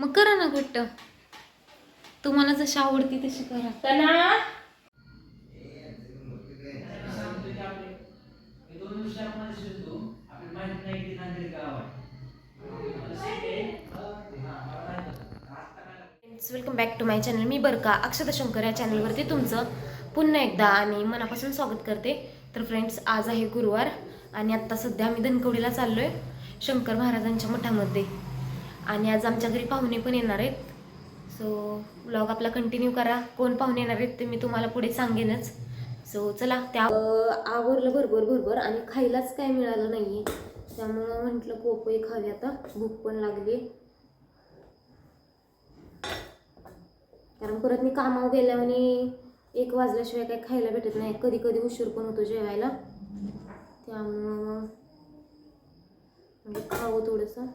मग करा ना घट्ट. तुम्हाला जशी आवडती तशी करा. तना welcome back to my channel मी बरका अक्षता शंकर या चॅनलवरती तुमचं पुन्हा एकदा आणि मनापासून स्वागत करते. तर फ्रेंड्स आज आहे गुरुवार आणि आत्ता सध्या आम्ही धनकवडीला चाललो आहे शंकर महाराजांच्या मठामध्ये. आणि आज आमच्या घरी पाहुणे पण येणार आहेत. सो ब्लॉग आपला कंटिन्यू करा. कोण पाहुणे येणार आहेत ते मी तुम्हाला पुढे सांगेनच. सो चला त्या आवरलं भरभर भरभर आणि खायलाच काय मिळालं नाही आहे त्यामुळं म्हटलं पोपई खावी आता. भूक पण लागली कारण परत मी कामावर गेल्याने आणि एक वाजल्याशिवाय काही खायला भेटत नाही. कधी कधी उशीर पण होतो जेवायला. त्यामुळं म्हणजे खावं थोडंसं.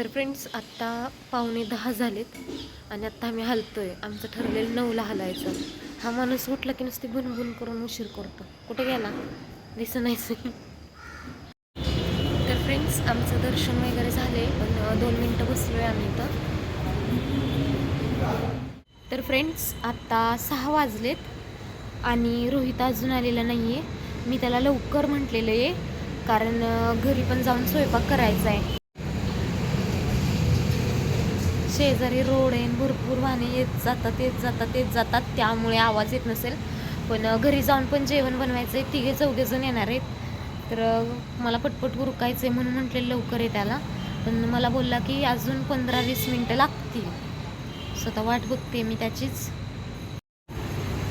तर फ्रेंड्स आत्ता पावणे दहा झालेत आणि आत्ता आम्ही हलतो आहे आमचं ठरलेलं नऊला हलायचं. हा माणूस उठला की नुसती बुनबुन करून उशीर करतो. कुठे गेला? दिसत नाहीच. तर फ्रेंड्स आमचं दर्शन वगैरे झाले पण दोन मिनटं बसलो आहे आम्ही इथं. तर फ्रेंड्स आत्ता सहा वाजलेत आणि रोहित अजून आलेला नाही आहे मी त्याला लवकर म्हटलेलं आहे कारण घरी पण जाऊन स्वयंपाक करायचा आहे शेजारी रोड आहे भरपूर वाहने येत जातात येत जातात येत जातात. त्यामुळे आवाज येत नसेल. पण घरी जाऊन पण जेवण बनवायचं आहे तिघे चौघे जण येणार आहेत. तर मला पटपट उरकायचं आहे म्हणून म्हटले लवकर आहे त्याला. पण मला बोलला की अजून पंधरा वीस मिनटं लागतील. स्वतः वाट बघते मी त्याचीच.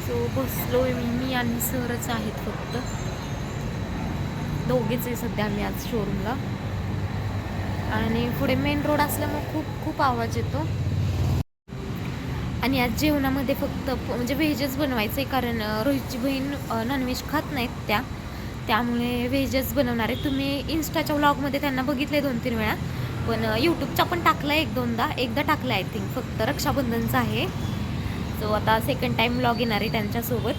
सो बसलो मी. मी आणि सरच आहेत फक्त. दोघेच आहे सध्या आम्ही आज शोरूमला आणि पुढे मेन रोड असल्यामुळे खूप खूप आवाज येतो. आणि आज जेवणामध्ये फक्त म्हणजे व्हेजच बनवायचं आहे कारण रोहितची बहीण नॉनव्हेज खात नाहीत त्या. त्यामुळे व्हेजच बनवणार आहे. तुम्ही इन्स्टाच्या व्लॉगमध्ये त्यांना बघितले दोन तीन वेळा. पण यूट्यूबचा पण टाकला एक दोनदा. एकदा टाकला आय थिंक फक्त रक्षाबंधनचा आहे. सो आता सेकंड टाईम व्लॉग येणार आहे त्यांच्यासोबत.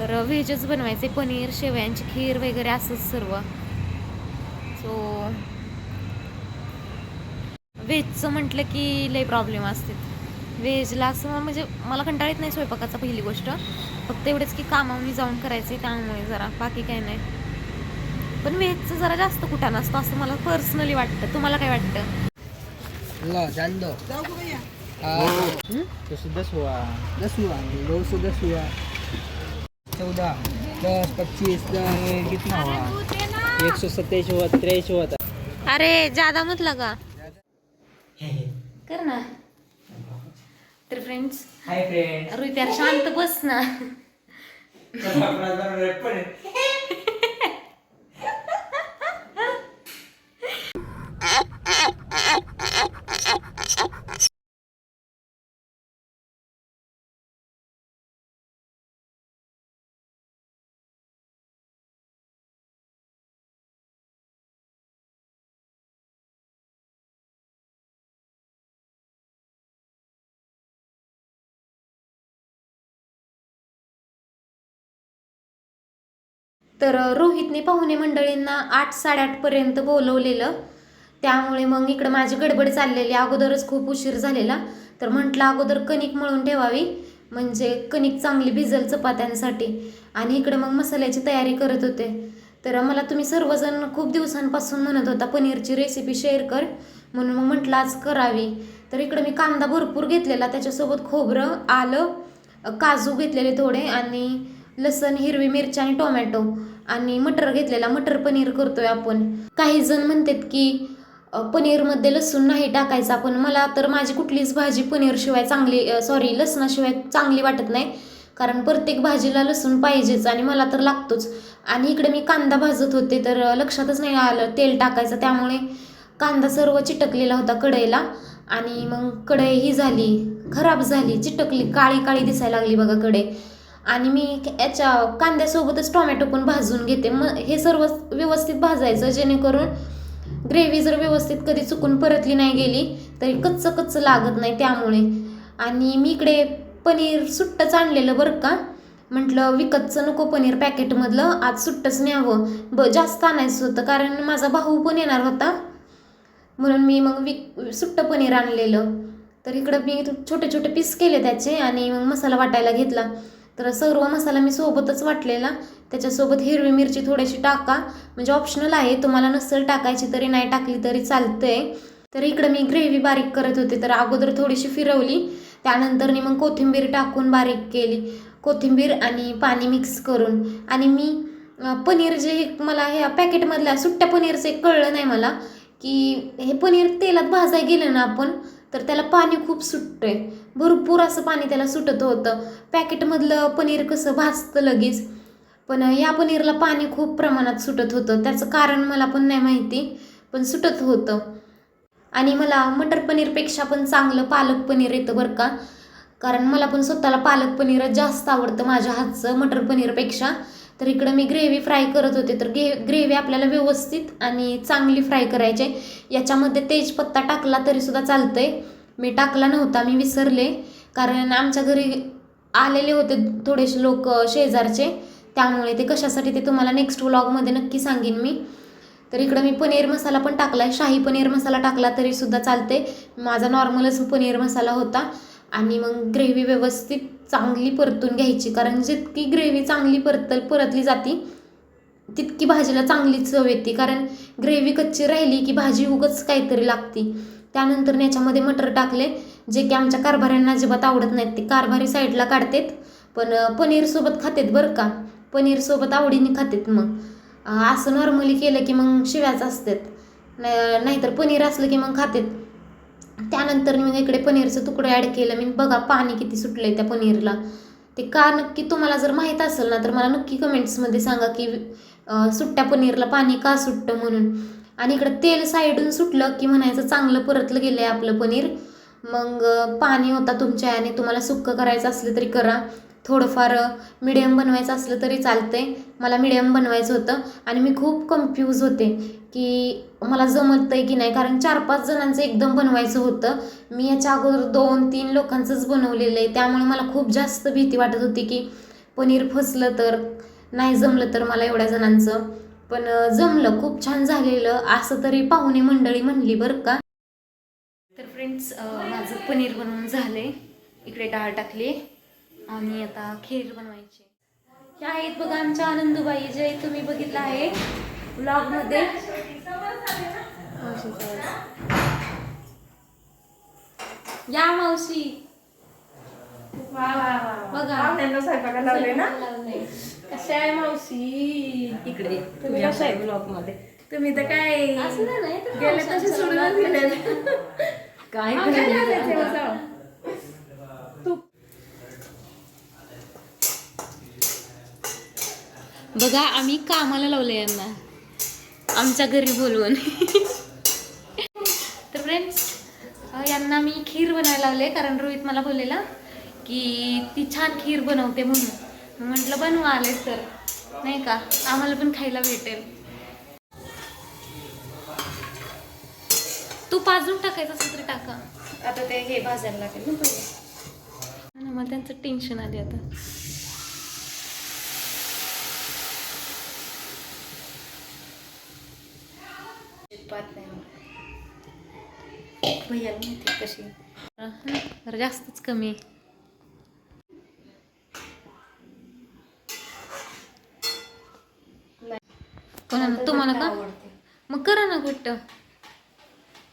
तर अ, व्हेजच बनवायचे पनीर शेवयांची खीर वगैरे असंच सर्व. सो व्हेजचं म्हटलं की लय प्रॉब्लेम असते. व्हेजला असं म्हणजे मला कंटाळा येत नाही स्वयंपाकाचा पहिली गोष्ट. फक्त एवढंच की कामावनी जाऊन करायचे त्यामुळे जरा बाकी काय नाही. पण व्हेजचं जरा जास्त कुठं नसतं असं मला पर्सनली वाटतं. तुम्हाला काय वाटतं? हं? चौदा. दस पच्चीस दस कितना हुआ एक सौ सत्ताईस हुआ त्रेईस हुआ था अरे जादा मत लगा कर ना. तर फ्रेंड्स हाय फ्रेंड रोहित यार शांत बस ना. तर रोहितने पाहुणे मंडळींना आठ साडेआठपर्यंत बोलवलेलं. त्यामुळे मग इकडं माझी गडबड चाललेली. अगोदरच खूप उशीर झालेला. तर म्हटलं अगोदर कणिक मळून ठेवावी. म्हणजे कणिक चांगली भिजल चपात्यांसाठी. आणि इकडे मग मसाल्याची तयारी करत होते. तर मला तुम्ही सर्वजण खूप दिवसांपासून म्हणत होता पनीरची रेसिपी शेअर कर. म्हणून मग म्हटलं आज करावी. तर इकडं मी कांदा भरपूर घेतलेला. त्याच्यासोबत खोबरं आलं काजू घेतलेले थोडे आणि लसण हिरवी मिरची आणि टोमॅटो. आणि मटर घेतलेला मटर पनीर करतोय आपण. काही जण म्हणतात की पनीरमध्ये लसूण नाही टाकायचं पण मला तर माझी कुठलीच भाजी पनीरशिवाय चांगली सॉरी लसणाशिवाय चांगली वाटत नाही. कारण प्रत्येक भाजीला लसूण पाहिजेच आणि मला तर लागतोच. आणि इकडे मी कांदा भाजत होते तर लक्षातच नाही आलं तेल टाकायचं. त्यामुळे कांदा सर्व चिटकलेला होता कढईला. आणि मग कढई ही झाली खराब झाली चिटकली काळी काळी दिसायला लागली बघा कढई. आणि मी याच्या कांद्यासोबतच टोमॅटो पण भाजून घेते. मग हे सर्व व्यवस्थित भाजायचं जेणेकरून ग्रेव्ही जर व्यवस्थित कधी चुकून परतली नाही गेली तरी कच्च कच्च लागत नाही त्यामुळे. आणि मी इकडे पनीर सुट्टंच आणलेलं बरं का. म्हटलं विकतचं नको पनीर पॅकेटमधलं आज सुट्टच न्यावं. ब जास्त आणायचं होतं कारण माझा भाऊ पण येणार होता. म्हणून मी मग विक सुट्टं पनीर आणलेलं. तर इकडं मी छोटे छोटे पीस केले त्याचे आणि मग मसाला वाटायला घेतला. तर सर्व मसाला मी सोबतच वाटलेला. त्याच्यासोबत हिरवी मिरची थोडीशी टाका. म्हणजे ऑप्शनल आहे. तुम्हाला नसेल टाकायची तरी नाही टाकली तरी चालतंय. तर इकडं मी ग्रेव्ही बारीक करत होते. तर अगोदर थोडीशी फिरवली. त्यानंतर मग कोथिंबीर टाकून बारीक केली. कोथिंबीर आणि पाणी मिक्स करून. आणि मी पनीर जे मला ह्या पॅकेटमधल्या सुट्ट्या पनीरचं एक कळलं नाही मला की हे पनीर तेलात भाजायला गेलं ना आपण तर त्याला पाणी खूप सुटतंय. भरपूर असं पाणी त्याला सुटत होतं. पॅकेटमधलं पनीर कसं भाजतं लगेच. पण या पनीरला पाणी खूप प्रमाणात सुटत होतं. त्याचं कारण मला पण नाही माहिती पण सुटत होतं. आणि मला मटर पनीरपेक्षा पण चांगलं पालक पनीर येतं बरं का. कारण मला पण स्वतःला पालक पनीर जास्त आवडतं माझ्या हातचं मटर पनीरपेक्षा. तर इकडं मी ग्रेव्ही फ्राय करत होते. तर ग्रे ग्रेव्ही आपल्याला व्यवस्थित आणि चांगली फ्राय करायची आहे. याच्यामध्ये तेजपत्ता टाकला तरीसुद्धा चालतं आहे मी टाकला नव्हता मी विसरले. कारण आमच्या घरी आलेले होते थोडेसे लोक शेजारचे. त्यामुळे ते कशासाठी ते तुम्हाला नेक्स्ट व्लॉगमध्ये नक्की सांगेन मी. तर इकडं मी पनीर मसाला पण टाकला आहे शाही पनीर मसाला टाकला तरीसुद्धा चालते माझा नॉर्मलच पनीर मसाला होता. आणि मग ग्रेव्ही व्यवस्थित चांगली परतून घ्यायची. कारण जितकी ग्रेव्ही चांगली परत परतली जाती तितकी भाजीला चांगली चव येते. कारण ग्रेव्ही कच्ची राहिली की भाजी उगच काहीतरी लागती. त्यानंतर याच्यामध्ये मटर टाकले जे की आमच्या कारभाऱ्यांना अजिबात आवडत नाहीत. ते कारभारी साईडला काढतात पण पनीरसोबत खातेत बरं का? पनीरसोबत आवडीने खातेत मग. असं नॉर्मली केलं की मग शिव्याच असतात. नाहीतर पनीर असलं की मग खातेत. त्यानंतर मी इकडे पनीरचं तुकडं ॲड केलं. मी बघा पाणी किती सुटलं आहे त्या पनीरला. ते का नक्की तुम्हाला जर माहीत असेल ना तर मला नक्की कमेंट्समध्ये सांगा की सुट्ट्या पनीरला पाणी का सुटतं म्हणून. आणि इकडं तेल साईडून सुटलं की म्हणायचं चांगलं परतलं गेलं आहे आपलं पनीर. मग पाणी होता तुमच्या आणि तुम्हाला सुक्कं करायचं असलं तरी करा. थोडंफार मिडियम बनवायचं असलं तरी चालतंय. मला मिडियम बनवायचं होतं आणि मी खूप कन्फ्यूज होते की मला जमत आहे की नाही. कारण चार पाच जणांचं एकदम बनवायचं होतं. मी याच्या अगोदर दोन तीन लोकांचंच बनवलेलं आहे. त्यामुळे मला खूप जास्त भीती वाटत होती की पनीर फसलं तर नाही जमलं तर मला एवढ्या जणांचं. पण जमलं. खूप छान झालेलं. असं तरी पाहुणे मंडळी म्हणली बरं का. तर फ्रेंड्स माझं पनीर बनवून झाले. इकडे डाळ टाकली. आणि आता खीर बनवायची. ह्या आहेत बघा आमच्या आनंदबाई. जे तुम्ही बघितलं आहे ब्लॉगमध्ये या मावशी. बघा. स्वयंपाकाला लावले ना. कशा आहे मावशी? इकडे तुम्ही कशा आहे ब्लॉकमध्ये तुम्ही तर काय गेले तसे सोडूनच. गेले काय. बघा आम्ही कामाला लावले यांना. आमच्या घरी बोलवून. तर फ्रेंड्स यांना मी खीर बनायला लावले कारण रोहित मला बोललेला की ती छान खीर बनवते म्हणून. म्हटलं बनवा आले तर. नाही का? आम्हाला पण खायला भेटेल. तूप अजून टाकायचं असेल तर टाका. आता ते हे भाजायला लागेल ना पहिले. मग त्यांचं टेन्शन आले आता. माहिती कशी जास्तच कमी आहे कोणाला तुम्हाला का आवडते मग करा ना घट्ट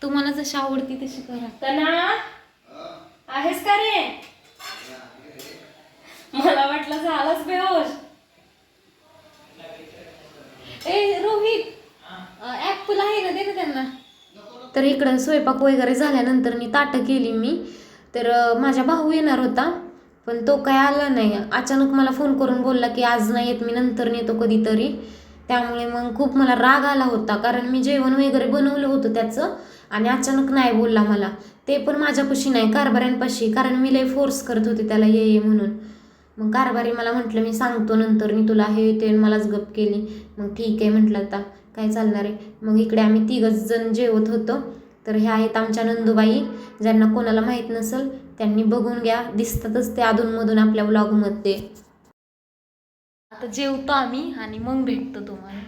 तुम्हाला जशी आवडती तशी करा. तना आहेस का रे? मला वाटलं झालंच बेहोश. ए रोहित ॲपल आहे ना दे ना त्यांना. तर इकडं स्वयंपाक वगैरे झाल्यानंतर मी ताटं केली मी. तर अं, माझा भाऊ येणार होता पण तो काय आला नाही. अचानक मला फोन करून बोलला की आज नाही येत मी नंतर नेतो कधीतरी. त्यामुळे मग खूप मला राग आला होता कारण मी जेवण वगैरे बनवलं होतं त्याचं. आणि अचानक नाही बोलला मला. ते पण माझ्यापाशी नाही कारभाऱ्यांपाशी. कारण मी लय फोर्स करत होते त्याला ये ये म्हणून. मग कारभारी मला म्हटलं मी सांगतो नंतर मी तुला हे ते मलाच गप केली. मग ठीक आहे म्हटलं आता काय चालणार आहे. मग इकडे आम्ही तिघच जण जेवत होतो. तर ह्या आहेत आमच्या नंदुबाई. ज्यांना कोणाला माहीत नसेल त्यांनी बघून घ्या. दिसतातच ते अधूनमधून आपल्या ब्लॉगमध्ये आता जेवतो आम्ही आणि मग भेटतो तुम्हाला.